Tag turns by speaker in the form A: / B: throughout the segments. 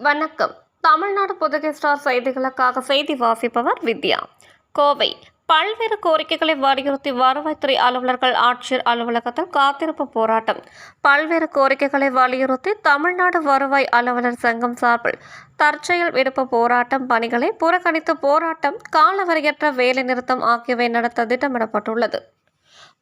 A: வணக்கம். தமிழ்நாடு புதுகை ஸ்டார் செய்திகளுக்காக செய்தி வாசிப்பவர் வித்யா. கோவை. பல்வேறு கோரிக்கைகளை வலியுறுத்தி வருவாய்த்துறை அலுவலர்கள் ஆட்சியர் அலுவலகத்தில் காத்திருப்பு போராட்டம். பல்வேறு கோரிக்கைகளை வலியுறுத்தி தமிழ்நாடு வருவாய் அலுவலர் சங்கம் சார்பில் தற்செயல் விடுப்பு போராட்டம் பணிகளை புறக்கணித்து போராட்டம் காலவரையற்ற வேலைநிறுத்தம் ஆகியவை நடத்த திட்டமிடப்பட்டுள்ளது.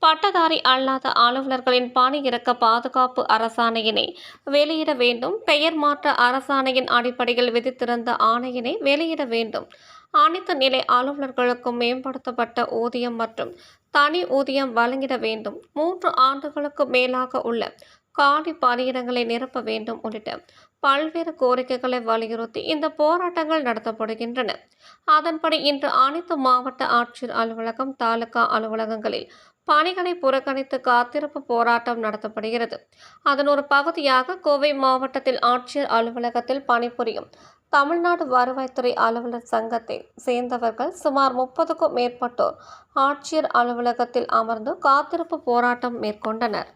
A: பட்டதாரி அல்லாத அலுவலர்களின் பணியிறக்க பாதுகாப்பு அரசாணையினை வெளியிட வேண்டும். பெயர் மாற்ற அரசாணையின் அடிப்படையில் விதித்திருந்த ஆணையினை வெளியிட வேண்டும். அனைத்து நிலை அலுவலர்களுக்கும் மேம்படுத்தப்பட்ட ஊதியம் மற்றும் தனி ஊதியம் வழங்கிட வேண்டும். மூன்று ஆண்டுகளுக்கு மேலாக உள்ள காலி பணியிடங்களை நிரப்ப வேண்டும் உள்ளிட்ட பல்வேறு கோரிக்கைகளை வலியுறுத்தி இந்த போராட்டங்கள் நடத்தப்படுகின்றன. அதன்படி இன்று அனைத்து மாவட்ட ஆட்சியர் அலுவலகம் தாலுகா அலுவலகங்களில் பணிகளை புறக்கணித்து காத்திருப்பு போராட்டம் நடத்தப்படுகிறது. அதன் ஒரு பகுதியாக கோவை மாவட்டத்தில் ஆட்சியர் அலுவலகத்தில் பணிபுரியும் தமிழ்நாடு வருவாய்த்துறை அலுவலர் சங்கத்தை சேர்ந்தவர்கள் சுமார் முப்பதுக்கும் மேற்பட்டோர் ஆட்சியர் அலுவலகத்தில் அமர்ந்து காத்திருப்பு போராட்டம் மேற்கொண்டனர்.